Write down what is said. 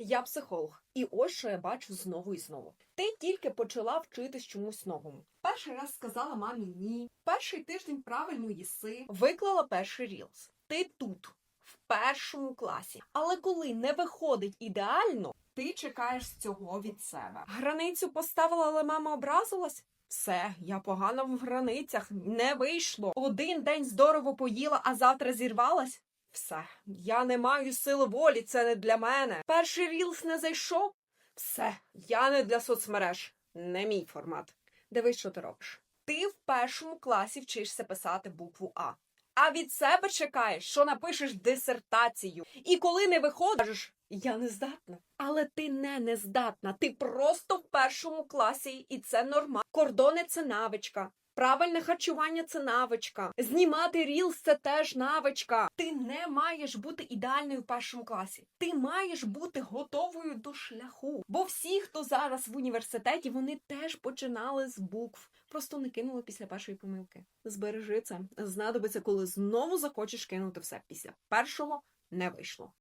Я психолог, і ось що я бачу знову і знову. Ти тільки почала вчитись чомусь новому. Перший раз сказала мамі ні. Перший тиждень правильно їси. Виклала перший рілс. Ти тут, в першому класі. Але коли не виходить ідеально, ти чекаєш цього від себе. Границю поставила, але мама образилась. Все, я погано в границях, не вийшло. Один день здорово поїла, а завтра зірвалась. Все, я не маю сили волі, це не для мене. Перший рілс не зайшов. Все, я не для соцмереж, не мій формат. Дивись, що ти робиш. Ти в першому класі вчишся писати букву А. А від себе чекаєш, що напишеш дисертацію. І коли не виходиш, я не здатна. Але ти не нездатна. Ти просто в першому класі, і це нормально. Кордони це навичка. Правильне харчування це навичка. Знімати рілс це теж навичка. Ти не маєш бути ідеальною в першому класі. Ти маєш бути готовою до шляху. Бо всі, хто зараз в університеті, вони теж починали з букв. Просто не кинули після першої помилки. Збережи це. Знадобиться, коли знову захочеш кинути все. Після першого не вийшло.